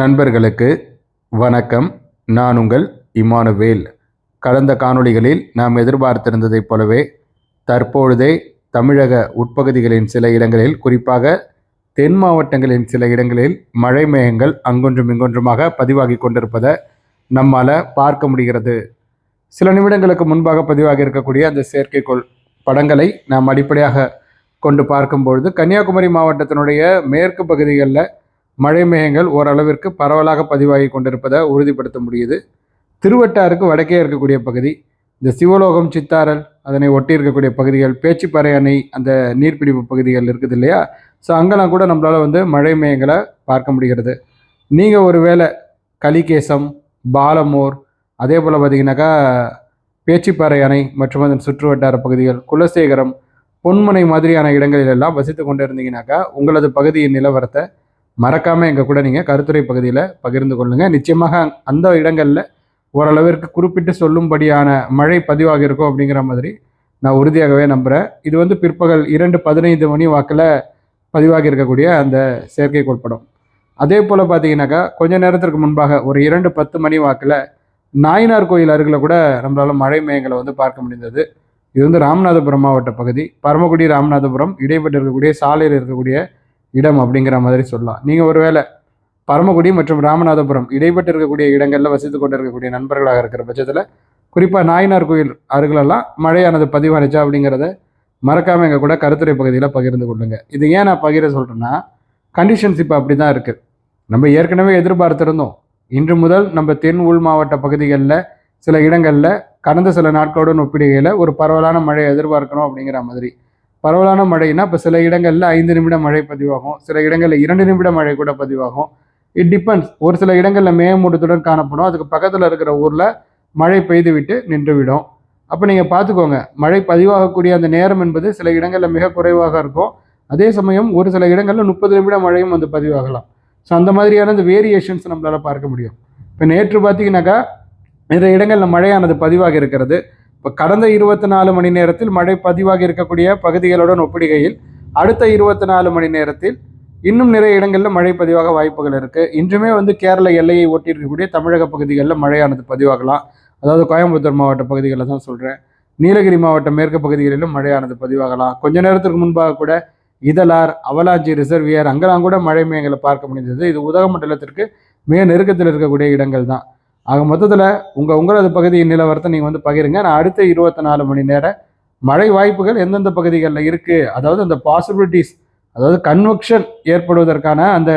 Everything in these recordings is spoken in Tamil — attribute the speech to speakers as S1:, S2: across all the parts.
S1: நண்பர்களுக்கு வணக்கம். நான் உங்கள் இமானுவேல். கடந்த காணொளிகளில் நாம் எதிர்பார்த்திருந்ததைப் போலவே தற்பொழுதே தமிழக உட்பகுதிகளின் சில இடங்களில் குறிப்பாக தென் மாவட்டங்களின் சில இடங்களில் மழை மேகங்கள் அங்கொன்றும் இங்கொன்றுமாக பதிவாகி கொண்டிருப்பதை நம்மால் பார்க்க முடிகிறது. சில நிமிடங்களுக்கு முன்பாக பதிவாகி இருக்கக்கூடிய அந்த செயற்கைக்கோள் படங்களை நாம் அடிப்படையாக கொண்டு பார்க்கும்பொழுது கன்னியாகுமரி மாவட்டத்தினுடைய மேற்கு பகுதிகளில் மழை மேகங்கள் ஓரளவிற்கு பரவலாக பதிவாகி கொண்டிருப்பதை உறுதிப்படுத்த முடியுது. திருவட்டாருக்கு வடக்கே இருக்கக்கூடிய பகுதி இந்த சிவலோகம் சித்தாரல் அதனை ஒட்டி இருக்கக்கூடிய பகுதிகள் பேச்சுப்பறை அணை அந்த நீர்பிடிப்பு பகுதிகள் இருக்குது இல்லையா? ஸோ அங்கெல்லாம் கூட நம்மளால் வந்து மழை மேகங்களை பார்க்க முடிகிறது. நீங்கள் ஒருவேளை கலிகேசம் பாலமோர் அதே போல் பார்த்தீங்கன்னாக்கா பேச்சுப்பறை அணை மற்றும் அதன் சுற்று வட்டார பகுதிகள் குலசேகரம் பொன்மனை மாதிரியான இடங்களில் எல்லாம் வசித்து கொண்டு இருந்தீங்கன்னாக்கா உங்களது பகுதியின் நிலவரத்தை மறக்காமல் எங்கள் கூட நீங்கள் கருத்துரை பகுதியில் பகிர்ந்து கொள்ளுங்கள் நிச்சயமாக அந்த இடங்களில் ஓரளவிற்கு குறிப்பிட்டு சொல்லும்படியான மழை பதிவாக இருக்கும் அப்படிங்கிற மாதிரி நான் உறுதியாகவே நம்புகிறேன் இது வந்து பிற்பகல் இரண்டு பதினைந்து மணி வாக்கில் பதிவாகி இருக்கக்கூடிய அந்த செயற்கைக்கோள் படம். அதே போல் பார்த்தீங்கன்னாக்கா கொஞ்ச நேரத்திற்கு முன்பாக ஒரு இரண்டு பத்து மணி வாக்கில் நாயனார் கோயில் அருகில் கூட நம்மளால் மழை மேகங்களை வந்து பார்க்க முடிந்தது. இது வந்து ராமநாதபுரம் மாவட்ட பகுதி. பரமக்குடி ராமநாதபுரம் இடைப்பட்டு இருக்கக்கூடிய சாலையில் இருக்கக்கூடிய இடம் அப்படிங்கிற மாதிரி சொல்லலாம். நீங்கள் ஒருவேளை பரமக்குடி மற்றும் ராமநாதபுரம் இடைப்பட்டு இருக்கக்கூடிய இடங்களில் வசித்து கொண்டு இருக்கக்கூடிய நண்பர்களாக இருக்கிற பட்சத்தில் குறிப்பாக நாயனார் கோயில் அருகிலெல்லாம் மழையானது பதிவானுச்சா அப்படிங்கிறத மறக்காமல் எங்கள் கூட கருத்துரை பகுதியில் பகிர்ந்து கொள்ளுங்க. இது ஏன் நான் பகிர சொல்கிறேன்னா கண்டிஷன்ஸ் இப்போ அப்படி தான் இருக்குது நம்ம ஏற்கனவே எதிர்பார்த்திருந்தோம். இன்று முதல் நம்ம தென் உள் மாவட்ட பகுதிகளில் சில இடங்களில் கடந்த சில நாட்களுடன் ஒப்பிடுகையில் ஒரு பரவலான மழை எதிர்பார்க்கணும் அப்படிங்கிற மாதிரி. பரவலான மழைனா இப்போ சில இடங்களில் ஐந்து நிமிட மழை பதிவாகும். சில இடங்களில் இரண்டு நிமிட மழை கூட பதிவாகும். இட் டிபெண்ட்ஸ் ஒரு சில இடங்களில் மேகமூட்டத்துடன் காணப்படும். அதுக்கு பக்கத்தில் இருக்கிற ஊரில் மழை பெய்துவிட்டு நின்றுவிடும். அப்போ நீங்கள் பார்த்துக்கோங்க மழை பதிவாகக்கூடிய அந்த நேரம் என்பது சில இடங்களில் மிக குறைவாக இருக்கும். அதே சமயம் ஒரு சில இடங்களில் முப்பது நிமிட மழையும் வந்து பதிவாகலாம். ஸோ அந்த மாதிரியான இந்த வேரியேஷன்ஸ் நம்மளால் பார்க்க முடியும். இப்போ நேற்று பார்த்தீங்கன்னாக்கா நிறைய இடங்களில் மழையானது பதிவாக இருக்கிறது. இப்போ கடந்த இருபத்தி நாலு மணி நேரத்தில் மழை பதிவாக இருக்கக்கூடிய பகுதிகளுடன் ஒப்பிடுகையில் அடுத்த இருபத்தி நாலு மணி நேரத்தில் இன்னும் நிறைய இடங்களில் மழை பதிவாக வாய்ப்புகள் இருக்குது இன்றுமே வந்து கேரள எல்லையை ஒட்டி இருக்கக்கூடிய தமிழக பகுதிகளில் மழையானது பதிவாகலாம். அதாவது கோயம்புத்தூர் மாவட்ட பகுதிகளில் தான் சொல்கிறேன் நீலகிரி மாவட்ட மேற்கு பகுதிகளிலும் மழையானது பதிவாகலாம். கொஞ்ச நேரத்துக்கு முன்பாக கூட இதலார் அவலாஞ்சி ரிசர்வியர் அங்கெல்லாம் கூட மழை மேகங்களை பார்க்க முடிந்தது. இது உதகமண்டலத்திற்கு மிக நெருக்கத்தில் இருக்கக்கூடிய இடங்கள் தான். ஆக மொத்தத்தில் உங்கள் உங்களது பகுதியின் நிலவரத்தை நீங்கள் வந்து பகிருங்க. நான் அடுத்த இருபத்தி நாலு மணி நேர மழை வாய்ப்புகள் எந்தெந்த பகுதிகளில் இருக்குது அதாவது அந்த பாசிபிலிட்டிஸ் அதாவது கன்வெக்ஷன் ஏற்படுவதற்கான அந்த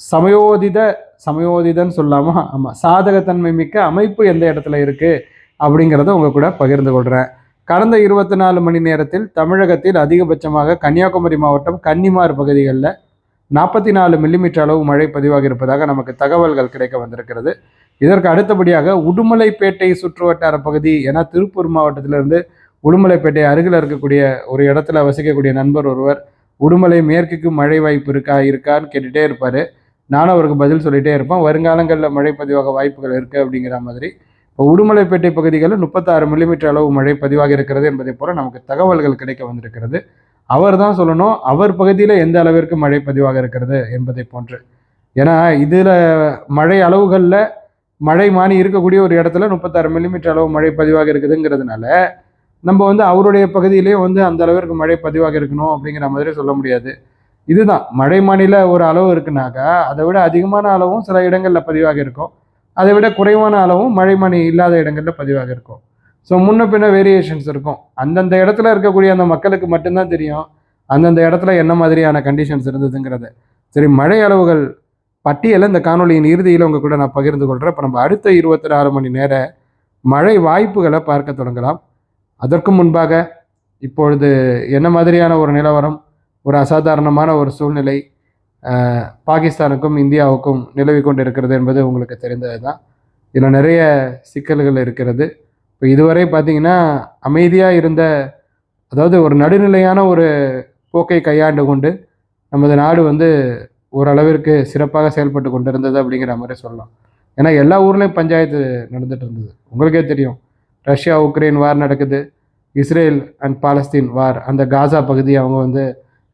S1: சமயோதித சமயோதிதன்னு சொல்லாமல் ஆமாம் சாதகத்தன்மை மிக்க அமைப்பு எந்த இடத்துல இருக்குது அப்படிங்கிறத உங்கள் கூட பகிர்ந்து கொள்கிறேன் கடந்த இருபத்தி நாலு மணி நேரத்தில் தமிழகத்தில் அதிகபட்சமாக கன்னியாகுமரி மாவட்டம் கன்னிமார் பகுதிகளில் நாற்பத்தி நாலு மில்லிமீட்டர் அளவு மழை பதிவாக இருப்பதாக நமக்கு தகவல்கள் கிடைக்க வந்திருக்கிறது. இதற்கு அடுத்தபடியாக உடுமலைப்பேட்டை சுற்றுவட்டார பகுதி என திருப்பூர் மாவட்டத்திலிருந்து உடுமலைப்பேட்டை அருகில் இருக்கக்கூடிய ஒரு இடத்துல வசிக்கக்கூடிய நண்பர் ஒருவர் உடுமலை மேற்குக்கு மழை வாய்ப்பு இருக்கா இருக்கான்னு கேட்டுகிட்டே இருப்பார். நானும் அவருக்கு பதில் சொல்லிகிட்டே இருப்பேன் வருங்காலங்களில் மழை பதிவாக வாய்ப்புகள் இருக்குது அப்படிங்கிற மாதிரி. இப்போ உடுமலைப்பேட்டை பகுதிகளில் முப்பத்தாறு மில்லிமீட்டர் அளவு மழை பதிவாக இருக்கிறது என்பதை போல நமக்கு தகவல்கள் கிடைக்க வந்திருக்கிறது. அவர் தான் சொல்லணும். அவர் பகுதியில் எந்த அளவிற்கு மழை பதிவாக இருக்கிறது என்பதை போன்று. ஏன்னா இதில் மழை அளவுகளில் மழை மானி இருக்கக்கூடிய ஒரு இடத்துல முப்பத்தாறு மில்லிமீட்டர் அளவு மழை பதிவாக இருக்குதுங்கிறதுனால நம்ம வந்து அவருடைய பகுதியிலேயே வந்து அந்த அளவிற்கு மழை பதிவாக இருக்கணும் அப்படிங்கிற மாதிரி சொல்ல முடியாது. இதுதான். மழை மாநில ஒரு அளவு இருக்குனாக்கா அதை விட அதிகமான அளவும் சில இடங்களில் பதிவாக இருக்கும். அதை விட குறைவான அளவும் மழை மணி இல்லாத இடங்களில் பதிவாக இருக்கும். ஸோ முன்ன பின்ன வேரியேஷன்ஸ் இருக்கும். அந்தந்த இடத்துல இருக்கக்கூடிய அந்த மக்களுக்கு மட்டும்தான் தெரியும். அந்தந்த இடத்துல என்ன மாதிரியான கண்டிஷன்ஸ் இருந்ததுங்கிறது. சரி மழை அளவுகள் பட்டியலை இந்த காணொலியின் இறுதியில் உங்கள் கூட நான் பகிர்ந்து கொள்கிறேன் இப்போ நம்ம அடுத்த இருபத்தி நாலு மணி நேர மழை வாய்ப்புகளை பார்க்க தொடங்கலாம். அதற்கு முன்பாக இப்பொழுது என்ன மாதிரியான ஒரு நிலவரம் ஒரு அசாதாரணமான ஒரு சூழ்நிலை பாகிஸ்தானுக்கும் இந்தியாவுக்கும் நிலவி கொண்டு இருக்கிறது என்பது உங்களுக்கு தெரிந்தது தான் இதில் நிறைய சிக்கல்கள் இருக்கிறது. இப்போ இதுவரை பார்த்தீங்கன்னா அமைதியாக இருந்த அதாவது ஒரு நடுநிலையான ஒரு போக்கை கையாண்டு கொண்டு நமது நாடு வந்து ஓரளவிற்கு சிறப்பாக செயல்பட்டு கொண்டிருந்தது அப்படிங்கிற மாதிரி சொல்லலாம். ஏன்னா எல்லா ஊர்லேயும் பஞ்சாயத்து நடந்துட்டு இருந்தது. உங்களுக்கே தெரியும். ரஷ்யா உக்ரைன் வார் நடக்குது. இஸ்ரேல் அண்ட் பாலஸ்தீன் வார் அந்த காசா பகுதியை அவங்க வந்து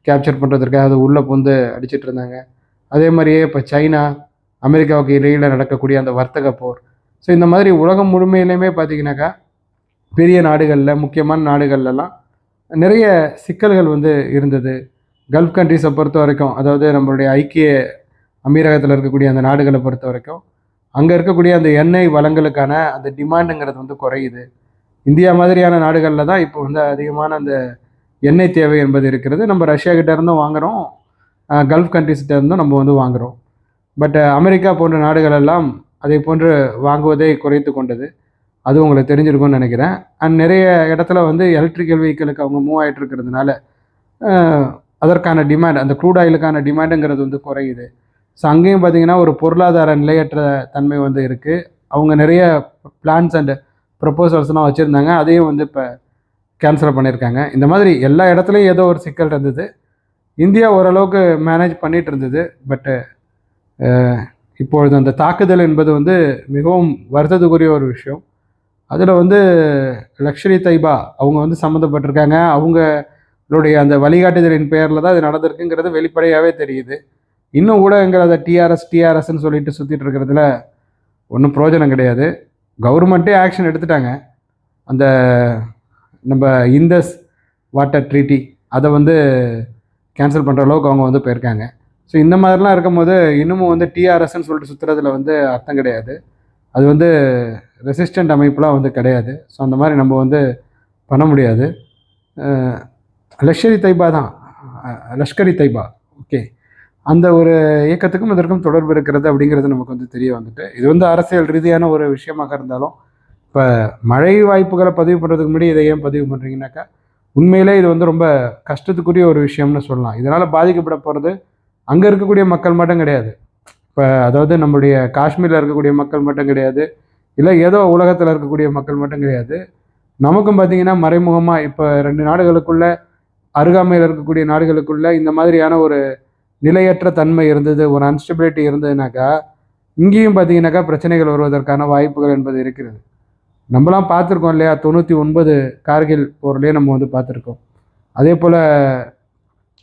S1: கேப்சர் பண்ணுறதுக்காக அது உள்ளே புந்து அடிச்சிட்டு இருந்தாங்க. அதே மாதிரியே இப்போ சைனா அமெரிக்காவுக்கு இடையில் நடக்கக்கூடிய அந்த வர்த்தக போர் ஸோ இந்த மாதிரி உலகம் முழுமையிலையுமே பார்த்தீங்கன்னாக்கா பெரிய நாடுகளில் முக்கியமான நாடுகள்லாம் நிறைய சிக்கல்கள் வந்து இருந்தது. கல்ஃப் கண்ட்ரிஸை பொறுத்த வரைக்கும் அதாவது நம்மளுடைய ஐக்கிய அமீரகத்தில் இருக்கக்கூடிய அந்த நாடுகளை பொறுத்த வரைக்கும் அங்கே இருக்கக்கூடிய அந்த எண்ணெய் வளங்களுக்கான அந்த டிமாண்டுங்கிறது வந்து குறையுது. இந்தியா மாதிரியான நாடுகளில் தான் இப்போ வந்து அதிகமான அந்த எண்ணெய் தேவை என்பது இருக்கிறது. நம்ம ரஷ்யா கிட்ட இருந்தும் வாங்குகிறோம் கல்ஃப் கண்ட்ரிஸ்கிட்ட இருந்தும் நம்ம வந்து வாங்குகிறோம் பட் அமெரிக்கா போன்ற நாடுகள் எல்லாம் அதை போன்று வாங்குவதை குறைத்து கொண்டது. அது உங்களுக்கு தெரிஞ்சிருக்கும்னு நினைக்கிறேன். அண்ட் நிறைய இடத்துல வந்து எலக்ட்ரிக்கல் வெஹிக்கிளுக்கு அவங்க மூவ் ஆகிட்டு இருக்கிறதுனால அதற்கான டிமாண்ட் அந்த க்ரூட் ஆயிலுக்கான டிமாண்டுங்கிறது வந்து குறையுது. ஸோ அங்கேயும் பார்த்தீங்கன்னா ஒரு பொருளாதார நிலையற்ற தன்மை வந்து இருக்குது அவங்க நிறைய பிளான்ஸ் அண்ட் ப்ரப்போசல்ஸ்லாம் வச்சுருந்தாங்க. அதையும் வந்து இப்போ கேன்சல் பண்ணியிருக்காங்க. இந்த மாதிரி எல்லா இடத்துலையும் ஏதோ ஒரு சிக்கல் இருந்தது. இந்தியா ஓரளவுக்கு மேனேஜ் பண்ணிகிட்டு இருந்தது. பட்டு இப்பொழுது அந்த தாக்குதல் என்பது வந்து மிகவும் வருத்தத்துக்குரிய ஒரு விஷயம். அதில் வந்து லக்ஷரி தைபா அவங்க வந்து சம்மந்தப்பட்டிருக்காங்க. அவங்களுடைய அந்த வழிகாட்டுதலின் பெயரில் தான் இது நடந்திருக்குங்கிறது வெளிப்படையாகவே தெரியுது. இன்னும் ஊடகங்கள் அதை டிஆர்எஸ் டிஆர்எஸ்ன்னு சொல்லிட்டு சுற்றிட்டு இருக்கிறதுல ஒன்றும் பிரயோஜனம் கிடையாது. கவர்மெண்ட்டே ஆக்ஷன் எடுத்துட்டாங்க. அந்த நம்ம இந்தஸ் வாட்டர் ட்ரீட்டி அதை வந்து கேன்சல் பண்ணுற அளவுக்கு அவங்க வந்து போயிருக்காங்க. ஸோ இந்த மாதிரிலாம் இருக்கும்போது இன்னமும் வந்து டிஆர்எஸ்ன்னு சொல்லிட்டு சுற்றுறதுல வந்து அர்த்தம் கிடையாது. அது வந்து ரெசிஸ்டண்ட் அமைப்புலாம் வந்து கிடையாது. ஸோ அந்த மாதிரி நம்ம வந்து பண்ண முடியாது. லஷ்கரி தைபா தான். லஷ்கரி தைபா. ஓகே அந்த ஒரு இயக்கத்துக்கும் இதற்கும் தொடர்பு இருக்கிறது அப்படிங்கிறது நமக்கு வந்து தெரிய வந்துட்டு இது வந்து அரசியல் ரீதியான ஒரு விஷயமாக இருந்தாலும் இப்போ மழை வாய்ப்புகளை பதிவு பண்ணுறதுக்கு முன்னாடி இதை ஏன் பதிவு பண்ணுறீங்கன்னாக்கா உண்மையிலே இது வந்து ரொம்ப கஷ்டத்துக்குரிய ஒரு விஷயம்னு சொல்லலாம். இதனால் பாதிக்கப்பட போகிறது அங்கே இருக்கக்கூடிய மக்கள் மட்டும் கிடையாது. இப்போ அதாவது நம்மளுடைய காஷ்மீரில் இருக்கக்கூடிய மக்கள் மட்டும் கிடையாது. இல்லை ஏதோ உலகத்தில் இருக்கக்கூடிய மக்கள் மட்டும் கிடையாது. நமக்கும் பார்த்தீங்கன்னா மறைமுகமாக இப்போ ரெண்டு நாடுகளுக்குள்ள அருகாமையில் இருக்கக்கூடிய நாடுகளுக்குள்ள இந்த மாதிரியான ஒரு நிலையற்ற தன்மை இருந்தது ஒரு அன்ஸ்டபிலிட்டி இருந்ததுனாக்கா இங்கேயும் பார்த்தீங்கன்னாக்கா பிரச்சனைகள் வருவதற்கான வாய்ப்புகள் என்பது இருக்கிறது. நம்மலாம் பார்த்துருக்கோம் இல்லையா தொண்ணூற்றி ஒன்பது கார்கில் போர்லேயே நம்ம வந்து பார்த்துருக்கோம். அதே போல்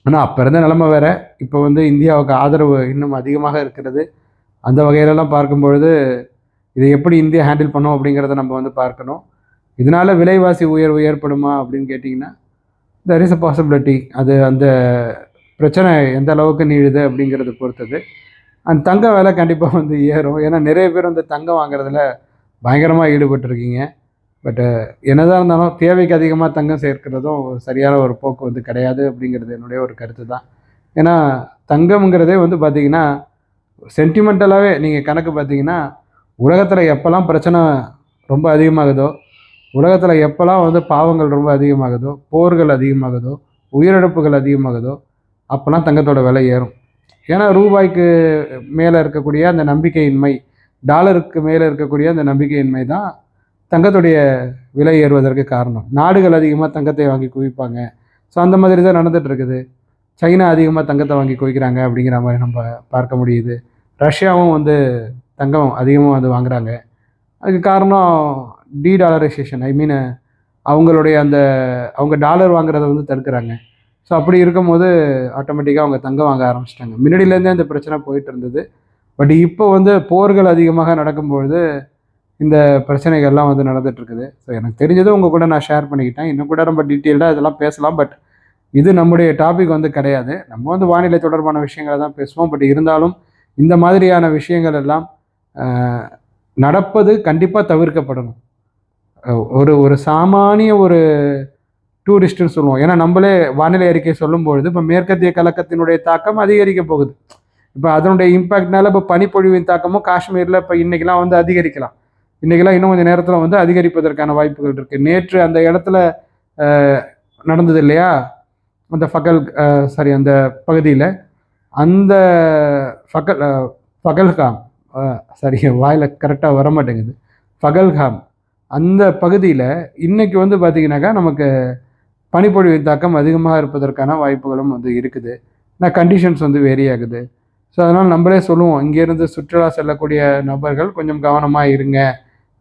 S1: ஆனால் அப்போ இருந்த நிலமை வேறு. இப்போ வந்து இந்தியாவுக்கு ஆதரவு இன்னும் அதிகமாக இருக்கிறது. அந்த வகையிலலாம் பார்க்கும் பொழுது இதை எப்படி இந்தியா ஹேண்டில் பண்ணும் அப்படிங்கிறத நம்ம வந்து பார்க்கணும். இதனால் விலைவாசி உயர்வு ஏற்படுமா அப்படின்னு கேட்டிங்கன்னா தெர் இஸ் அ பாசிபிலிட்டி அது அந்த பிரச்சனை எந்த அளவுக்கு நீழுது அப்படிங்கிறத பொறுத்தது. அண்ட் தங்க விலை கண்டிப்பாக வந்து ஏறும். ஏன்னா நிறைய பேர் வந்து தங்கம் வாங்குறதுல பயங்கரமாக ஈடுபட்டிருக்கீங்க. பட்டு என்னதான் இருந்தாலும் தேவைக்கு அதிகமாக தங்கம் சேர்க்கிறதும் ஒரு சரியான ஒரு போக்கு வந்து கிடையாது அப்படிங்கிறது என்னுடைய ஒரு கருத்து தான். ஏன்னா தங்கம்ங்கிறதே வந்து பார்த்தீங்கன்னா சென்டிமெண்டலாகவே நீங்கள் கணக்கு பார்த்தீங்கன்னா உலகத்தில் எப்போல்லாம் பிரச்சனை ரொம்ப அதிகமாகுதோ உலகத்தில் எப்போல்லாம் வந்து பாவங்கள் ரொம்ப அதிகமாகுதோ போர்கள் அதிகமாகுதோ உயிரிழப்புகள் அதிகமாகுதோ அப்போல்லாம் தங்கத்தோட விலை ஏறும். ஏன்னா ரூபாய்க்கு மேலே இருக்கக்கூடிய அந்த நம்பிக்கையின்மை டாலருக்கு மேலே இருக்கக்கூடிய அந்த நம்பிக்கையின்மை தான் தங்கத்துடைய விலை ஏறுவதற்கு காரணம். நாடுகள் அதிகமாக தங்கத்தை வாங்கி குவிப்பாங்க. ஸோ அந்த மாதிரி தான் நடந்துகிட்ருக்குது சைனா அதிகமாக தங்கத்தை வாங்கி குவிக்கிறாங்க அப்படிங்கிற மாதிரி நம்ம பார்க்க முடியுது. ரஷ்யாவும் வந்து தங்கம் அதிகமாக வந்து வாங்குறாங்க. அதுக்கு காரணம் டி டாலரைசேஷன் ஐ மீன் அவங்களுடைய அந்த அவங்க டாலர் வாங்குறத வந்து தடுக்கிறாங்க. ஸோ அப்படி இருக்கும்போது ஆட்டோமேட்டிக்காக அவங்க தங்கம் வாங்க ஆரம்பிச்சிட்டாங்க. முன்னாடியிலேருந்தே அந்த பிரச்சனை போயிட்டு இருந்தது. பட் இப்போ வந்து போர்கள் அதிகமாக நடக்கும்பொழுது இந்த பிரச்சனைகள்லாம் வந்து நடந்துட்டுருக்குது ஸோ எனக்கு தெரிஞ்சதும் உங்கள் கூட நான் ஷேர் பண்ணிக்கிட்டேன். இன்னும் கூட ரொம்ப டீட்டெயில்டாக இதெல்லாம் பேசலாம் பட் இது நம்முடைய டாபிக் வந்து கிடையாது. நம்ம வந்து வானிலை தொடர்பான விஷயங்களை தான் பேசுவோம். பட் இருந்தாலும் இந்த மாதிரியான விஷயங்கள் எல்லாம் நடப்பது கண்டிப்பாக தவிர்க்கப்படணும். ஒரு ஒரு சாமானிய ஒரு டூரிஸ்ட்னு சொல்லுவோம். ஏன்னா நம்மளே வானிலை அறிக்கை சொல்லும்பொழுது இப்போ மேற்கத்திய கலக்கத்தினுடைய தாக்கம் அதிகரிக்க போகுது. இப்போ அதனுடைய இம்பாக்ட்னால இப்போ பனிப்பொழிவின் தாக்கமும் காஷ்மீரில் இப்போ இன்றைக்கெலாம் வந்து அதிகரிக்கலாம். இன்றைக்கெல்லாம் இன்னும் கொஞ்சம் நேரத்தில் வந்து அதிகரிப்பதற்கான வாய்ப்புகள் இருக்குது நேற்று அந்த இடத்துல நடந்தது இல்லையா? அந்த ஃபகல் சாரி அந்த பகுதியில். அந்த ஃபகல் ஃபகல்காம் சாரி வாயில் கரெக்டாக வர மாட்டேங்குது ஃபகல்காம் அந்த பகுதியில் இன்றைக்கி வந்து பார்த்திங்கனாக்கா நமக்கு பனிப்பொழிவு தாக்கம் அதிகமாக இருப்பதற்கான வாய்ப்புகளும் வந்து இருக்குது. ஏன்னா கண்டிஷன்ஸ் வந்து வேரி ஆகுது. ஸோ அதனால் நம்மளே சொல்லுவோம் இங்கேருந்து சுற்றுலா செல்லக்கூடிய நபர்கள் கொஞ்சம் கவனமாக இருங்க.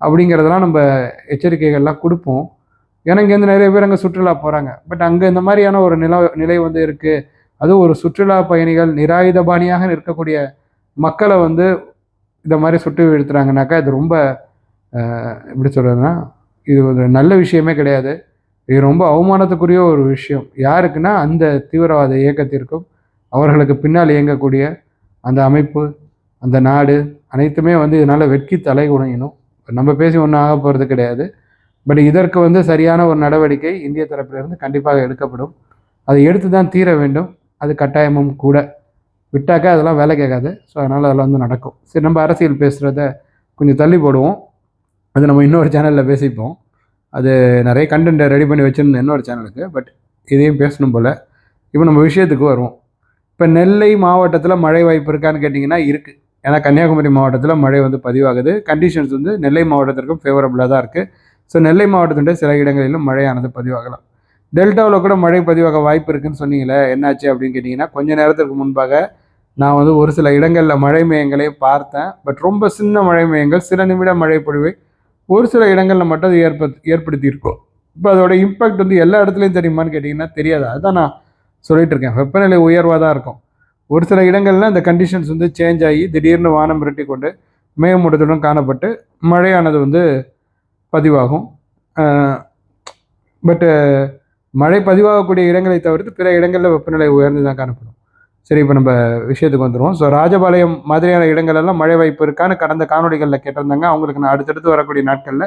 S1: அப்படிங்கிறதெல்லாம் நம்ம எச்சரிக்கைகள்லாம் கொடுப்போம். ஏன்னா இங்கேருந்து நிறைய பேர் அங்கே சுற்றுலா போகிறாங்க பட் அங்கே இந்த மாதிரியான ஒரு நில நிலை வந்து இருக்குது அதுவும் ஒரு சுற்றுலா பயணிகள் நிராயுதபாணியாக நிற்கக்கூடிய மக்களை வந்து இந்த மாதிரி சுட்டு வீழ்த்துறாங்கனாக்கா இது ரொம்ப எப்படி சொல்கிறதுனா இது ஒரு நல்ல விஷயமே கிடையாது. இது ரொம்ப அவமானத்துக்குரிய ஒரு விஷயம். யாருக்குன்னா அந்த தீவிரவாத இயக்கத்திற்கும் அவர்களுக்கு பின்னால் இயங்கக்கூடிய அந்த அமைப்பு அந்த நாடு அனைத்துமே வந்து இதனால் வெட்கி தலை நம்ம பேசி ஒன்றும் ஆக போகிறது கிடையாது. பட் இதற்கு வந்து சரியான ஒரு நடவடிக்கை இந்திய தரப்பிலிருந்து கண்டிப்பாக எடுக்கப்படும். அதை எடுத்து தான் தீர வேண்டும். அது கட்டாயமும் கூட. விட்டாக்கா அதெல்லாம் வேலை கேட்காது. ஸோ அதனால் அதெல்லாம் வந்து நடக்கும். சரி நம்ம அரசியல் பேசுகிறத கொஞ்சம் தள்ளி போடுவோம். அது நம்ம இன்னொரு சேனலில் பேசிப்போம். அது நிறைய கண்டென்ட்டை ரெடி பண்ணி வச்சுருந்தேன் இன்னொரு சேனலுக்கு பட் இதையும் பேசணும் போல். இப்போ நம்ம விஷயத்துக்கு வருவோம். இப்போ நெல்லை மாவட்டத்தில் மழை வாய்ப்பு இருக்கான்னு கேட்டிங்கன்னா இருக்குது ஏன்னா கன்னியாகுமரி மாவட்டத்தில் மழை வந்து பதிவாகுது. கண்டிஷன்ஸ் வந்து நெல்லை மாவட்டத்திற்கும் ஃபேவரபுளாக தான் இருக்குது ஸோ நெல்லை மாவட்டத்துடைய சில இடங்களிலும் மழையானது பதிவாகலாம். டெல்டாவில் கூட மழை பதிவாக வாய்ப்பு இருக்குன்னு சொன்னீங்களே என்னாச்சு அப்படின்னு கேட்டிங்கன்னா கொஞ்சம் நேரத்திற்கு முன்பாக நான் வந்து ஒரு சில இடங்களில் மழை மேயங்களை பார்த்தேன். பட் ரொம்ப சின்ன மழை மேயங்கள் சில நிமிட மழை பொழிவை ஒரு சில இடங்களில் மட்டும் அது ஏற்ப ஏற்படுத்தியிருக்கோம். இப்போ அதோட இம்பேக்ட் வந்து எல்லா இடத்துலையும் தெரியுமான்னு கேட்டிங்கன்னா தெரியாது. அதுதான் நான் சொல்லிகிட்டு இருக்கேன். வெப்பநிலை உயர்வாக தான் இருக்கும். ஒரு சில இடங்களில் அந்த கண்டிஷன்ஸ் வந்து சேஞ்ச் ஆகி திடீர்னு வானம் விரட்டி கொண்டு மேகமூட்டத்துடன் காணப்பட்டு மழையானது வந்து பதிவாகும். பட்டு மழை பதிவாகக்கூடிய இடங்களை தவிர்த்து பிற இடங்களில் வெப்பநிலை உயர்ந்து தான் காணப்படும். சரி இப்போ நம்ம விஷயத்துக்கு வந்துடுவோம் ஸோ ராஜபாளையம் மாதிரியான இடங்களெல்லாம் மழை வாய்ப்பு இருக்கான்னு கடந்த காணொலிகளில் கேட்டிருந்தாங்க. அவங்களுக்கு நான் அடுத்தடுத்து வரக்கூடிய நாட்களில்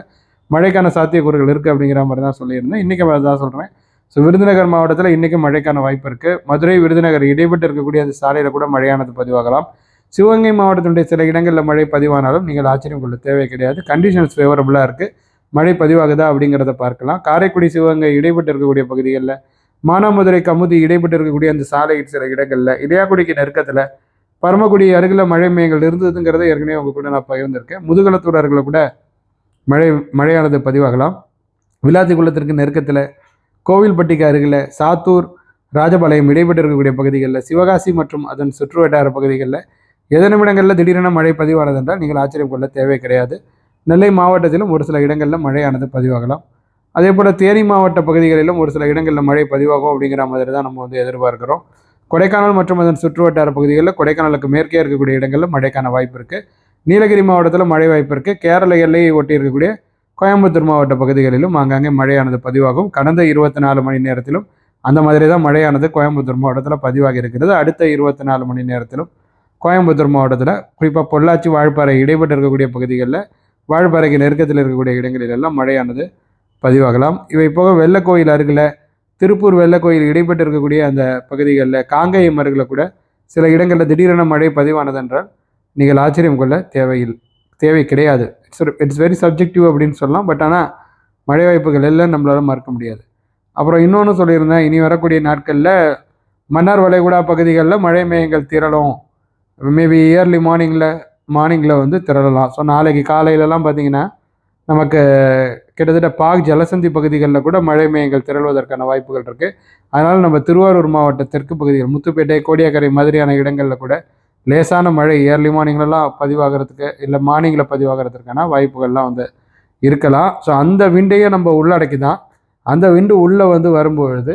S1: மழைக்கான சாத்தியக்கூறுகள் இருக்குது அப்படிங்கிற மாதிரி தான் சொல்லியிருந்தேன். இன்றைக்கி தான் சொல்கிறேன் ஸோ விருதுநகர் மாவட்டத்தில் இன்றைக்கும் மழைக்கான வாய்ப்பு இருக்குது மதுரை விருதுநகர் இடைப்பட்டு இருக்கக்கூடிய அந்த சாலையில் கூட மழையானது பதிவாகலாம். சிவகங்கை மாவட்டத்தினுடைய சில இடங்களில் மழை பதிவானாலும் நீங்கள் ஆச்சரியம் கொள்ள தேவை கிடையாது. கண்டிஷன்ஸ் ஃபேவரபுளாக இருக்குது மழை பதிவாகுதா அப்படிங்கிறத பார்க்கலாம். காரைக்குடி சிவகங்கை இடைப்பட்டு இருக்கக்கூடிய பகுதிகளில் மானாமதுரை கமுதி இடைப்பட்டு இருக்கக்கூடிய அந்த சாலை சில இடங்களில் இடையாக்குடிக்கு நெருக்கத்தில் பரமக்குடி அருகில் மழை மேயங்கள் இருந்ததுங்கிறத ஏற்கனவே உங்கள் கூட நான் பகிர்ந்திருக்கேன். முதுகலத்தூர் அருகில் கூட மழை மழையானது பதிவாகலாம். விளாத்தி குளத்திற்கு நெருக்கத்தில் கோவில்பட்டிக்கு அருகில் சாத்தூர் ராஜபாளையம் இடைப்பட்டு இருக்கக்கூடிய பகுதிகளில் சிவகாசி மற்றும் அதன் சுற்றுவட்டார பகுதிகளில் எத நிமிடங்களில் திடீரென மழை பதிவானது என்றால் நீங்கள் ஆச்சரியம் கொள்ள தேவை கிடையாது. நெல்லை மாவட்டத்திலும் ஒரு சில இடங்களில் மழையானது பதிவாகலாம். அதே போல் தேனி மாவட்ட பகுதிகளிலும் ஒரு சில இடங்களில் மழை பதிவாகும் அப்படிங்கிற மாதிரி தான் நம்ம வந்து எதிர்பார்க்கிறோம். கொடைக்கானல் மற்றும் அதன் சுற்றுவட்டார பகுதிகளில் கொடைக்கானலுக்கு மேற்கே இருக்கக்கூடிய இடங்களில் மழைக்கான வாய்ப்பு இருக்குது நீலகிரி மாவட்டத்தில் மழை வாய்ப்பு இருக்குது கேரள எல்லையை ஒட்டி இருக்கக்கூடிய கோயம்புத்தூர் மாவட்ட பகுதிகளிலும் ஆங்காங்கே மழையானது பதிவாகும். கடந்த இருபத்தி நாலு மணி நேரத்திலும் அந்த மாதிரி தான் மழையானது கோயம்புத்தூர் மாவட்டத்தில் பதிவாகி இருக்கிறது. அடுத்த இருபத்தி நாலு மணி நேரத்திலும் கோயம்புத்தூர் மாவட்டத்தில் குறிப்பாக பொள்ளாச்சி வாழப்பாறை இடைப்பட்டு இருக்கக்கூடிய பகுதிகளில் வாழப்பாறைக்கு நெருக்கத்தில் இருக்கக்கூடிய இடங்களில் எல்லாம் மழையானது பதிவாகலாம். இவை போக வெள்ளக்கோயில் அருகில் திருப்பூர் வெள்ளக்கோயில் இடைப்பட்டு இருக்கக்கூடிய அந்த பகுதிகளில் காங்கேயம் அருகில் கூட சில இடங்களில் திடீரென மழை பதிவானதென்றால் நீங்கள் ஆச்சரியம் கொள்ள தேவையில்லை. தேவை கிடையாது. இட்ஸ் இட்ஸ் வெரி சப்ஜெக்டிவ் அப்படின்னு சொல்லலாம். பட் ஆனால் மழை வாய்ப்புகள் எல்லாம் நம்மளால் மறக்க முடியாது. அப்புறம் இன்னொன்று சொல்லியிருந்தேன். இனி வரக்கூடிய நாட்களில் மன்னார் வளைகுடா பகுதிகளில் மழை மேகங்கள் திரளும். மேபி இயர்லி மார்னிங்கில் மார்னிங்கில் வந்து திரளலாம். ஸோ நாளைக்கு காலையிலலாம் பார்த்தீங்கன்னா நமக்கு கிட்டத்தட்ட பாக் ஜலசந்தி பகுதிகளில் கூட மழை மேகங்கள் திரள்வதற்கான வாய்ப்புகள் இருக்குது அதனால் நம்ம திருவாரூர் மாவட்ட தெற்கு பகுதிகள் முத்துப்பேட்டை கோடியாக்கரை மாதிரியான இடங்களில் கூட லேசான மழை ஏர்லி மார்னிங்லலாம் பதிவாகிறதுக்கு இல்லை மார்னிங்கில் பதிவாகிறதுக்கான வாய்ப்புகள்லாம் வந்து இருக்கலாம். ஸோ அந்த விண்டையும் நம்ம உள்ளடக்கி தான் அந்த விண்டு உள்ளே வந்து வரும்பொழுது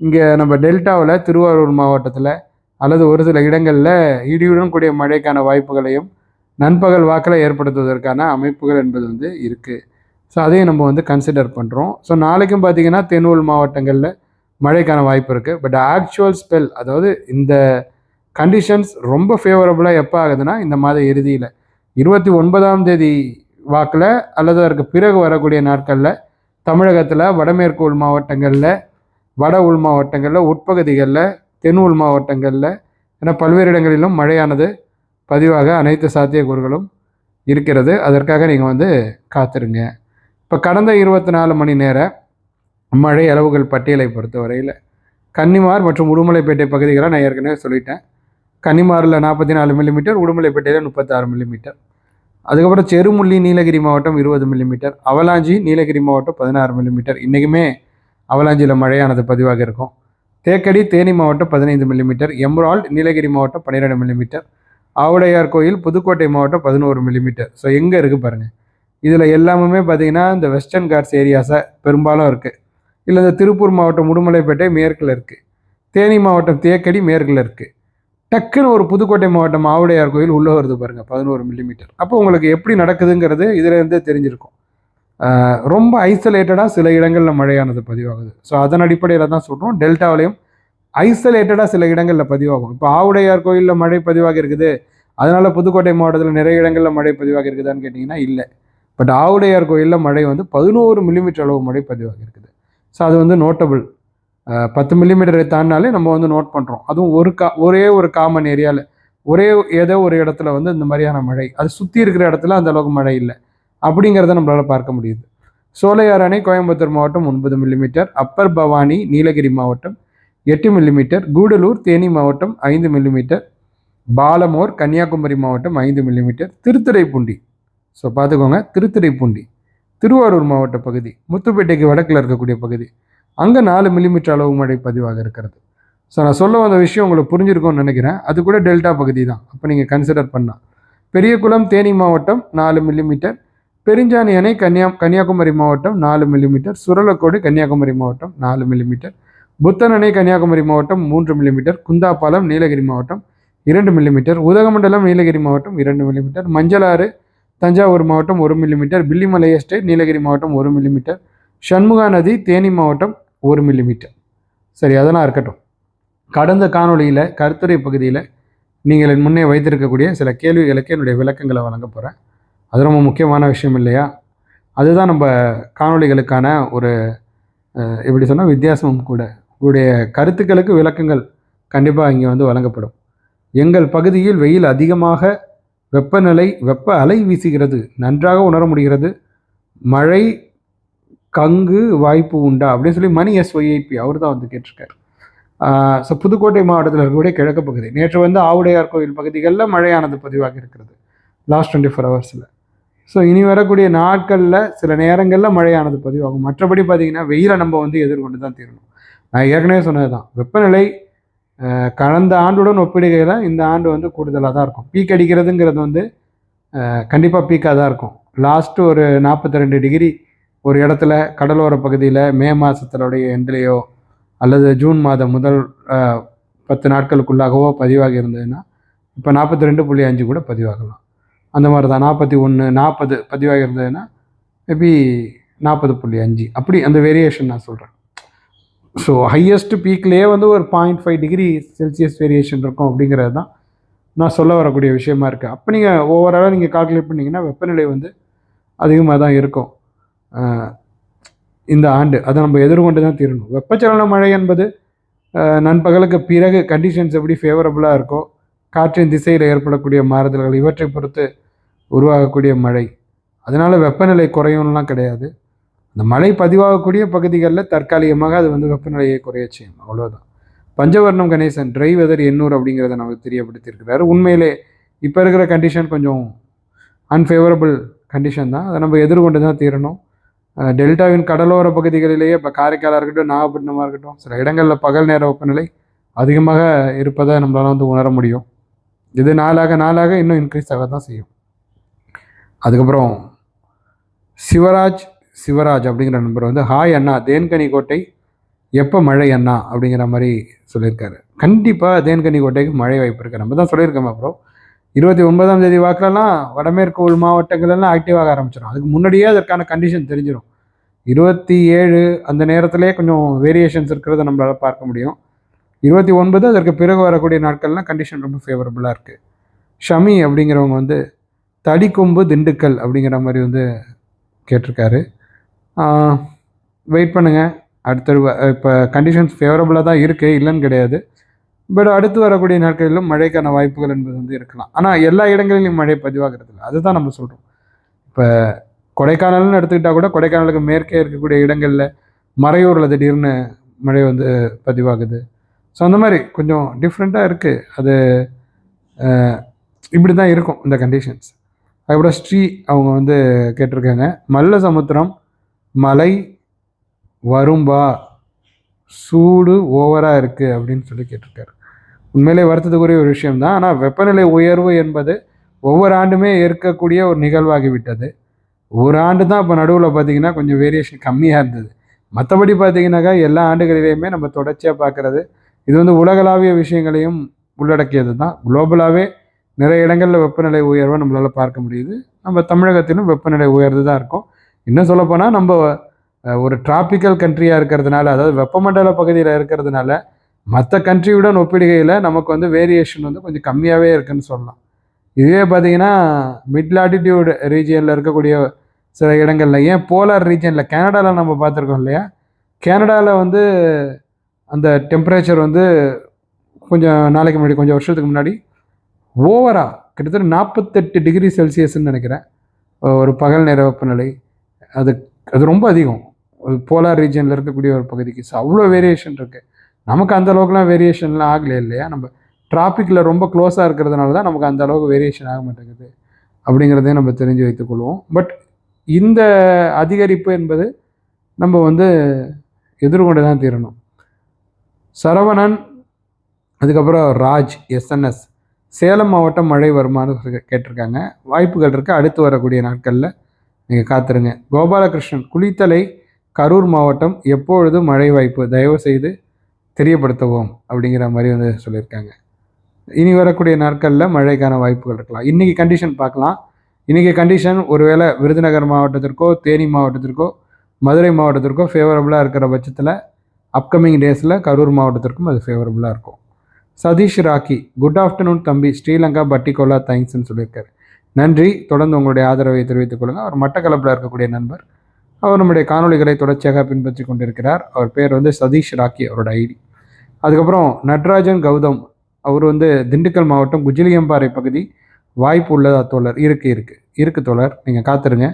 S1: இங்கே நம்ம டெல்டாவில் திருவாரூர் மாவட்டத்தில் அல்லது ஒரு சில இடங்களில் இடியுடன் கூடிய மழைக்கான வாய்ப்புகளையும் நண்பகல் வாக்கில் ஏற்படுத்துவதற்கான அமைப்புகள் என்பது வந்து இருக்குது ஸோ அதையும் நம்ம வந்து கன்சிடர் பண்ணுறோம் ஸோ நாளைக்கும் பார்த்தீங்கன்னா தென்னூல் மாவட்டங்களில் மழைக்கான வாய்ப்பு இருக்குது பட் ஆக்சுவல் ஸ்பெல் அதாவது இந்த கண்டிஷன்ஸ் ரொம்ப ஃபேவரபுளாக எப்போ ஆகுதுன்னா இந்த மாத இறுதியில். இருபத்தி ஒன்பதாம் தேதி வாக்கில் அல்லது அதற்கு பிறகு வரக்கூடிய நாட்களில் தமிழகத்தில் வடமேற்கு உள் மாவட்டங்களில் வட உள் மாவட்டங்களில் உட்பகுதிகளில் தென் உள் மாவட்டங்களில் என பல்வேறு இடங்களிலும் மழையானது பதிவாக அனைத்து சாத்தியக்கூறுகளும் இருக்கிறது. அதற்காக நீங்கள் வந்து காத்திருங்க. இப்போ கடந்த இருபத்தி நாலு மணி நேர மழை அளவுகள் பட்டியலை பொறுத்தவரையில் கன்னிமார் மற்றும் உடுமலைப்பேட்டை பகுதிகளை நான் ஏற்கனவே சொல்லிட்டேன். கன்னிமாரில் நாற்பத்தி நாலு மில்லிமீட்டர் உடுமலைப்பேட்டையில் முப்பத்தாறு மில்லிமீட்டர் அதுக்கப்புறம் செருமுள்ளி நீலகிரி மாவட்டம் இருபது மில்லிமீட்டர் அவலாஞ்சி நீலகிரி மாவட்டம் பதினாறு மில்லிமீட்டர் இன்றைக்குமே அவலாஞ்சியில் மழையானது பதிவாக இருக்கும். தேக்கடி தேனி மாவட்டம் பதினைந்து மில்லிமீட்டர் எம்ரால்ட் நீலகிரி மாவட்டம் பன்னிரெண்டு மில்லிமீட்டர் ஆவுடையார் கோயில் புதுக்கோட்டை மாவட்டம் பதினோரு மில்லிமீட்டர் ஸோ எங்கே இருக்குது பாருங்கள் இதில் எல்லாமே பார்த்தீங்கன்னா இந்த வெஸ்டர்ன் காட்ஸ் ஏரியாஸை பெரும்பாலும் இருக்குது இல்லை இந்த திருப்பூர் மாவட்டம் உடுமலைப்பேட்டை மேற்கில் இருக்குது தேனி மாவட்டம் தேக்கடி மேற்கில் இருக்குது டக்குன்னு ஒரு புதுக்கோட்டை மாவட்டம் ஆவுடையார் கோயில் உள்ளே வருது பாருங்கள் பதினோரு மில்லிமீட்டர் அப்போ உங்களுக்கு எப்படி நடக்குதுங்கிறது இதில் தெரிஞ்சிருக்கும். ரொம்ப ஐசோலேட்டடாக சில இடங்களில் மழையானது பதிவாகுது. ஸோ அதன் அடிப்படையில் தான் சொல்கிறோம் டெல்டாவிலையும் ஐசோலேட்டடாக சில இடங்களில் பதிவாகும். இப்போ ஆவுடையார் கோயிலில் மழை பதிவாக இருக்குது. அதனால் புதுக்கோட்டை மாவட்டத்தில் நிறைய இடங்களில் மழை பதிவாக இருக்குதான்னு கேட்டிங்கன்னா இல்லை. பட் ஆவுடையார் கோயிலில் மழை வந்து பதினோரு மில்லிமீட்டர் அளவு மழை பதிவாக இருக்குது. ஸோ அது வந்து நோட்டபிள் பத்து மில்லிமீட்டரை தாண்டினாலே நம்ம வந்து நோட் பண்ணுறோம் அதுவும் ஒரு கா ஒரே ஒரு காமன் ஏரியாவில் ஒரே ஏதோ ஒரு இடத்துல வந்து இந்த மாதிரியான மழை அது சுற்றி இருக்கிற இடத்துல அந்த அளவுக்கு மழை இல்லை அப்படிங்கிறத நம்மளால் பார்க்க முடியுது. சோலையார் அணை கோயம்புத்தூர் மாவட்டம் ஒன்பது மில்லிமீட்டர் அப்பர் பவானி நீலகிரி மாவட்டம் எட்டு மில்லிமீட்டர் கூடலூர் தேனி மாவட்டம் ஐந்து மில்லிமீட்டர் பாலமோர் கன்னியாகுமரி மாவட்டம் ஐந்து மில்லிமீட்டர் திருத்துறைப்பூண்டி. ஸோ பார்த்துக்கோங்க திருத்துறைப்பூண்டி திருவாரூர் மாவட்ட பகுதி முத்துப்பேட்டைக்கு வடக்கில் இருக்கக்கூடிய பகுதி. அங்கே நாலு மில்லிமீட்டர் அளவு மழை பதிவாக இருக்கிறது. ஸோ நான் சொல்ல வந்த விஷயம் உங்களுக்கு புரிஞ்சிருக்கும்னு நினைக்கிறேன். அது கூட டெல்டா பகுதி தான். அப்போ நீங்கள் கன்சிடர் பண்ணால் பெரியகுளம் தேனி மாவட்டம் நாலு மில்லிமீட்டர் பெருஞ்சாணி அணை கன்னியா கன்னியாகுமரி மாவட்டம் நாலு மில்லிமீட்டர் சுரலக்கோடு கன்னியாகுமரி மாவட்டம் நாலு மில்லிமீட்டர் புத்தன் அணை கன்னியாகுமரி மாவட்டம் மூன்று மில்லிமீட்டர் குந்தாப்பாலம் நீலகிரி மாவட்டம் இரண்டு மில்லிமீட்டர் உதகமண்டலம் நீலகிரி மாவட்டம் இரண்டு மில்லிமீட்டர் மஞ்சளாறு தஞ்சாவூர் மாவட்டம் ஒரு மில்லிமீட்டர் பில்லிமலை எஸ்டேட் நீலகிரி மாவட்டம் ஒரு மில்லிமீட்டர் சண்முகா நதி தேனி மாவட்டம் ஒரு மில்லிமீட்டர் சரி அதெல்லாம் இருக்கட்டும். கடந்த காணொளியில் கருத்துரை பகுதியில் நீங்கள் என் முன்னே வைத்திருக்கக்கூடிய சில கேள்விகளுக்கு என்னுடைய விளக்கங்களை வழங்க போகிறேன் அது ரொம்ப முக்கியமான விஷயம் இல்லையா? அதுதான் நம்ம காணொளிகளுக்கான ஒரு எப்படி சொன்னால் வித்தியாசமும் கூட. உங்களுடைய கருத்துக்களுக்கு விளக்கங்கள் கண்டிப்பாக இங்கே வந்து வழங்கப்படும். எங்கள் பகுதியில் வெயில் அதிகமாக வெப்பநிலை வெப்ப அலை வீசுகிறது நன்றாக உணர முடிகிறது. மழை கங்கு வாய்ப்பு உண்டா அப்படின்னு சொல்லி மணி எஸ் ஒய்ஐபி அவர் தான் வந்து கேட்டிருக்காரு. ஸோ புதுக்கோட்டை மாவட்டத்தில் இருக்கக்கூடிய கிழக்கு பகுதி. நேற்று வந்து ஆவுடையார் கோயில் பகுதிகளில் மழையானது பதிவாகி இருக்கிறது. லாஸ்ட் டுவெண்ட்டி ஃபோர் ஹவர்ஸில் ஸோ இனி வரக்கூடிய நாட்களில் சில நேரங்களில் மழையானது பதிவாகும். மற்றபடி பார்த்தீங்கன்னா வெயிலை நம்ம வந்து எதிர்கொண்டு தான் தீரணும். நான் ஏற்கனவே சொன்னது தான் வெப்பநிலை கடந்த ஆண்டுடன் ஒப்பிடுகையில் இந்த ஆண்டு வந்து கூடுதலாக தான் இருக்கும். பீக் அடிக்கிறதுங்கிறது வந்து கண்டிப்பாக பீக்காக தான் இருக்கும். லாஸ்ட்டு ஒரு நாற்பத்தி ரெண்டு டிகிரி ஒரு இடத்துல கடலோர பகுதியில் மே மாதத்தினுடைய எண்ட்லேயோ அல்லது ஜூன் மாதம் முதல் பத்து நாட்களுக்குள்ளாகவோ பதிவாகி இருந்ததுன்னா இப்போ நாற்பத்தி ரெண்டு புள்ளி அஞ்சு கூட பதிவாகலாம். அந்த மாதிரி தான் நாற்பத்தி ஒன்று நாற்பது பதிவாகி இருந்ததுன்னா மேபி நாற்பது புள்ளி அஞ்சு. அப்படி அந்த வேரியேஷன் நான் சொல்கிறேன் ஸோ ஹையஸ்ட் பீக்லேயே வந்து ஒரு point five degree Celsius variation இருக்கும் அப்படிங்கிறது தான் நான் சொல்ல வரக்கூடிய விஷயமா இருக்குது அப்போ நீங்கள் ஓவராலாக நீங்கள் கால்குலேட் பண்ணிங்கன்னா வெப்பநிலை வந்து அதிகமாக தான் இருக்கும். இந்த ஆண்டு. அதை நம்ம எதிர்கொண்டு தான் தீரணும். வெப்பச்சலன மழை என்பது நண்பகலுக்கு பிறகு கண்டிஷன்ஸ் எப்படி ஃபேவரபுளாக இருக்கோ காற்றின் திசையில் ஏற்படக்கூடிய மாறுதல்கள் இவற்றை பொறுத்து உருவாகக்கூடிய மழை. அதனால் வெப்பநிலை குறையும்லாம் கிடையாது. அந்த மழை பதிவாகக்கூடிய பகுதிகளில் தற்காலிகமாக அது வந்து வெப்பநிலையை குறைய செய்யும். அவ்வளோதான் பஞ்சவர்ணம் கணேசன் ட்ரை வெதர் எண்ணூர் அப்படிங்கிறத நமக்கு தெரியப்படுத்தியிருக்கிறாரு. உண்மையிலே இப்போ இருக்கிற கண்டிஷன் கொஞ்சம் அன்ஃபேவரபிள் கண்டிஷன் தான். அதை நம்ம எதிர்கொண்டு தான் தீரணும். டெல்டாவின் கடலோர பகுதிகளிலேயே இப்போ காரைக்காலாக இருக்கட்டும் நாகப்பட்டினமாக இருக்கட்டும் சில இடங்களில் பகல் நேர வெப்பநிலை அதிகமாக இருப்பதை நம்மளால் வந்து உணர முடியும். இது நாளாக நாளாக இன்னும் இன்க்ரீஸ் ஆக தான் செய்யும். அதுக்கப்புறம் சிவராஜ் சிவராஜ் அப்படிங்கிற நண்பர் வந்து ஹாய் அண்ணா தேன்கனி கோட்டை எப்போ மழை அண்ணா? அப்படிங்கிற மாதிரி சொல்லியிருக்காரு. கண்டிப்பாக தேன்கனி கோட்டைக்கு மழை வாய்ப்பு இருக்குது நம்ம தான் சொல்லியிருக்கோம் அப்புறம் இருபத்தி ஒன்பதாம் தேதி வாக்கிலலாம் வடமேற்கு உள் மாவட்டங்களெல்லாம் ஆக்டிவாக ஆரம்பிச்சிடும் அதுக்கு முன்னாடியே அதற்கான கண்டிஷன் தெரிஞ்சிடும் இருபத்தி ஏழு அந்த நேரத்திலே கொஞ்சம் வேரியேஷன்ஸ் இருக்கிறத நம்மளால் பார்க்க முடியும். இருபத்தி ஒன்பது அதற்கு பிறகு வரக்கூடிய நாட்கள்லாம் கண்டிஷன் ரொம்ப ஃபேவரபுளாக இருக்குது ஷமி அப்படிங்கிறவங்க வந்து தடிக்கொம்பு திண்டுக்கல் அப்படிங்கிற மாதிரி வந்து கேட்டிருக்காரு. வெயிட் பண்ணுங்கள் அடுத்த இப்போ கண்டிஷன்ஸ் ஃபேவரபுளாக தான் இருக்குது இல்லைன்னு கிடையாது. பட் அடுத்து வரக்கூடிய நாட்களிலும் மழைக்கான வாய்ப்புகள் என்பது வந்து இருக்கலாம். ஆனால் எல்லா இடங்களிலும் மழை பதிவாகிறது இல்லை. அதுதான் நம்ம சொல்கிறோம் இப்போ கொடைக்கானல்னு எடுத்துக்கிட்டால் கூட கொடைக்கானலுக்கு மேற்கே இருக்கக்கூடிய இடங்களில் மறையூரில் திடீர்னு மழை வந்து பதிவாகுது. ஸோ அந்த மாதிரி கொஞ்சம் டிஃப்ரெண்ட்டாக இருக்குது அது இப்படி தான் இருக்கும் இந்த கண்டிஷன்ஸ் அதுக்கப்புறம் ஸ்ரீ அவங்க வந்து கேட்டிருக்காங்க மல்ல சமுத்திரம் மலை வரும்பா சூடு ஓவராக இருக்குது அப்படின்னு சொல்லி கேட்டிருக்காரு. உண்மையிலே வருத்தத்துக்குரிய ஒரு விஷயம்தான். ஆனால் வெப்பநிலை உயர்வு என்பது ஒவ்வொரு ஆண்டுமே இருக்கக்கூடிய ஒரு நிகழ்வாகிவிட்டது. ஒரு ஆண்டு தான் இப்போ நடுவில் பார்த்தீங்கன்னா கொஞ்சம் வேரியேஷன் கம்மியாக இருந்தது. மற்றபடி பார்த்தீங்கன்னாக்கா எல்லா ஆண்டுகளிலேயுமே நம்ம தொடர்ச்சியாக பார்க்குறது இது வந்து உலகளாவிய விஷயங்களையும் உள்ளடக்கியது தான் குளோபலாகவே நிறைய இடங்களில் வெப்பநிலை உயர்வை நம்மளால் பார்க்க முடியுது. நம்ம தமிழகத்திலும் வெப்பநிலை உயர்ந்து தான் இருக்கும். இன்னும் சொல்லப்போனால் நம்ம ஒரு டிராபிக்கல் கண்ட்ரியாக இருக்கிறதுனால அதாவது வெப்பமண்டல பகுதியில் இருக்கிறதுனால மற்ற கண்ட்ரியுடன் ஒப்பிடுகையில் நமக்கு வந்து வேரியேஷன் வந்து கொஞ்சம் கம்மியாகவே இருக்குன்னு சொல்லலாம். இதுவே பார்த்தீங்கன்னா மிட் லாட்டிடியூட் ரீஜியனில் இருக்கக்கூடிய சில இடங்கள்ல ஏன் போலார் ரீஜனில் கனடாவில் நம்ம பார்த்துருக்கோம் இல்லையா? கனடாவில் வந்து அந்த டெம்பரேச்சர் வந்து கொஞ்சம் நாளைக்கு முன்னாடி கொஞ்சம் வருஷத்துக்கு முன்னாடி ஓவராக கிட்டத்தட்ட நாற்பத்தெட்டு டிகிரி செல்சியஸ்ன்னு நினைக்கிறேன். ஒரு பகல் நேர வெப்பநிலை. அது அது ரொம்ப அதிகம். போலார் ரீஜனில் இருக்கக்கூடிய ஒரு பகுதிக்கு. ஸோ அவ்வளோ வேரியேஷன் இருக்குது நமக்கு அந்த அளவுக்குலாம் வேரியேஷன்லாம் ஆகலையே இல்லையா? நம்ம டிராஃபிக்கில் ரொம்ப க்ளோஸாக இருக்கிறதுனால தான் நமக்கு அந்த அளவுக்கு வேரியேஷன் ஆக மாட்டேங்குது அப்படிங்கிறதையும் நம்ம தெரிஞ்சு வைத்துக்கொள்வோம் பட் இந்த அதிகரிப்பு என்பது நம்ம வந்து எதிர்கொண்டு தான் தீரணும். சரவணன் அதுக்கப்புறம் ராஜ் எஸ்என்எஸ் சேலம் மாவட்டம் மழை வருமானு கேட்டிருக்காங்க. வாய்ப்புகள் இருக்குது அடுத்து வரக்கூடிய நாட்களில் நீங்கள் காத்துருங்க. கோபாலகிருஷ்ணன் குளித்தலை கரூர் மாவட்டம் எப்பொழுது மழை வாய்ப்பு? தயவு செய்து தெரியப்படுத்தவும் அப்படிங்கிற மாதிரி வந்து சொல்லியிருக்காங்க. இனி வரக்கூடிய நாட்களில் மழைக்கான வாய்ப்புகள் இருக்கலாம். இன்றைக்கி கண்டிஷன் பார்க்கலாம். இன்றைக்கி கண்டிஷன் ஒருவேளை விருதுநகர் மாவட்டத்திற்கோ தேனி மாவட்டத்திற்கோ மதுரை மாவட்டத்திற்கோ ஃபேவரபுளாக இருக்கிற பட்சத்தில் அப்கமிங் டேஸில் கரூர் மாவட்டத்திற்கும் அது ஃபேவரபுளாக இருக்கும். சதீஷ் ராக்கி குட் ஆஃப்டர்நூன் தம்பி. ஸ்ரீலங்கா பட்டிகோலா தேங்க்ஸ்னு சொல்லியிருக்காரு. நன்றி. தொடர்ந்து உங்களுடைய ஆதரவை தெரிவித்துக் கொள்ளுங்கள் அவர் மட்டக்களப்பில் இருக்கக்கூடிய நண்பர். அவர் நம்முடைய காணொளிகளை தொடர்ச்சியாக பின்பற்றி கொண்டிருக்கிறார். அவர் பேர் வந்து சதீஷ் ராக்கி அவரோட ஐடி. அதுக்கப்புறம் நட்ராஜன் கௌதம் அவர் வந்து திண்டுக்கல் மாவட்டம் குஜிலியம்பாறை பகுதி வாய்ப்பு உள்ளதா தோழர்? இருக்கு இருக்கு. இருக்குது தோழர். நீங்கள் காத்துருங்க.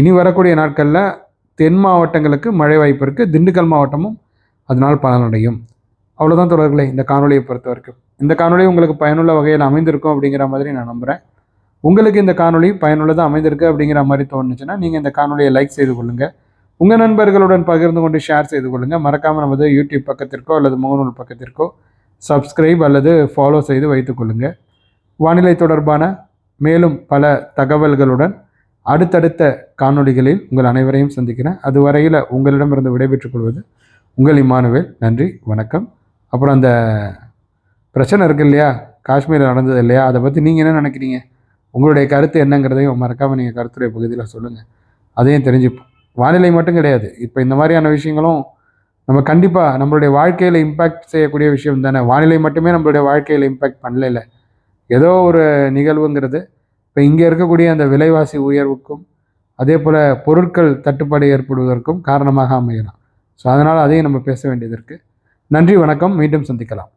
S1: இனி வரக்கூடிய நாட்களில் தென் மாவட்டங்களுக்கு மழை வாய்ப்பு இருக்குது திண்டுக்கல் மாவட்டமும் அதனால் பலனடையும். அவ்வளோதான் தொடர்களே இந்த காணொலியை பொறுத்த வரைக்கும். இந்த காணொளி உங்களுக்கு பயனுள்ள வகையில் அமைந்திருக்கும் அப்படிங்கிற மாதிரி நான் நம்புகிறேன் உங்களுக்கு இந்த காணொளி பயனுள்ளதாக அமைந்திருக்கு அப்படிங்கிற மாதிரி தோணுச்சுன்னா நீங்கள் இந்த காணொலியை லைக் செய்து கொள்ளுங்கள் உங்கள் நண்பர்களுடன் பகிர்ந்து கொண்டு ஷேர் செய்து கொள்ளுங்கள் மறக்காமல் நமது யூடியூப் பக்கத்திற்கோ அல்லது முகநூல் பக்கத்திற்கோ சப்ஸ்கிரைப் அல்லது ஃபாலோ செய்து வைத்துக்கொள்ளுங்கள் வானிலை தொடர்பான மேலும் பல தகவல்களுடன் அடுத்தடுத்த காணொளிகளில் உங்கள் அனைவரையும் சந்திக்கிறேன். அதுவரையில் உங்களிடமிருந்து விடைபெற்றுக் கொள்வது உங்கள் இமானுவேல். நன்றி வணக்கம். அப்புறம் அந்த பிரச்சனை இருக்கு இல்லையா? காஷ்மீரில் நடந்தது இல்லையா? அதை பற்றி நீங்கள் என்ன நினைக்கிறீங்க? உங்களுடைய கருத்து என்னங்கிறதையும் மறக்காமல் நீங்கள் கருத்துடைய பகுதியில் சொல்லுங்கள் அதையும் தெரிஞ்சுப்போம். வானிலை மட்டும் கிடையாது. இப்போ இந்த மாதிரியான விஷயங்களும் நம்ம கண்டிப்பாக நம்மளுடைய வாழ்க்கையில் இம்பேக்ட் செய்யக்கூடிய விஷயம் தானே. வானிலை மட்டுமே நம்மளுடைய வாழ்க்கையில் இம்பேக்ட் பண்ணல ஏதோ ஒரு நிகழ்வுங்கிறது. இப்போ இங்கே இருக்கக்கூடிய அந்த விலைவாசி உயர்வுக்கும் அதே போல் பொருட்கள் தட்டுப்பாடு ஏற்படுவதற்கும் காரணமாக அமையலாம். ஸோ அதனால் அதையும் நம்ம பேச வேண்டியது இருக்குது நன்றி வணக்கம். மீண்டும் சந்திக்கலாம்.